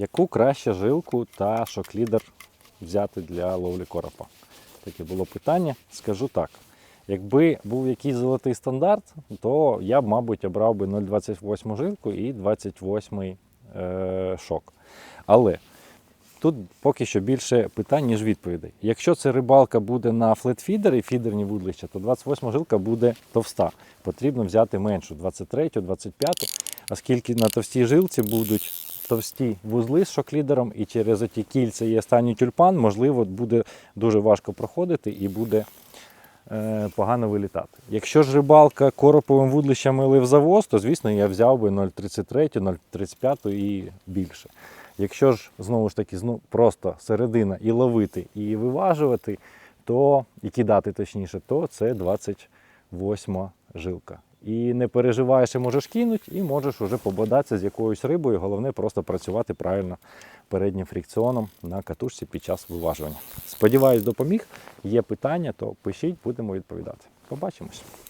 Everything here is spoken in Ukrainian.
Яку краще жилку та шоклідер взяти для ловлі коропа? Таке було питання. Скажу так. Якби був якийсь золотий стандарт, то я б, мабуть, обрав би 0,28 жилку і 28 е, шок. Але тут поки що більше питань, ніж відповідей. Якщо це рибалка буде на флетфідер і фідерні вудлища, то 28 жилка буде товста. Потрібно взяти меншу 23, 25, оскільки на товстій жилці будуть товсті вузли з шоклідером, і через оті кільця і останній тюльпан, можливо, буде дуже важко проходити і буде е, погано вилітати. Якщо ж рибалка короповим вудлищем лив завоз, то звісно я взяв би 0,33, 0,35 і більше. Якщо ж знову ж таки зну, просто середина і ловити, і виважувати, то і кидати точніше, то це 28 жилка. І не переживаєш, що можеш кинути, і можеш вже пободатися з якоюсь рибою. Головне просто працювати правильно переднім фрикціоном на катушці під час виважування. Сподіваюсь, допоміг. Є питання, то пишіть, будемо відповідати. Побачимось.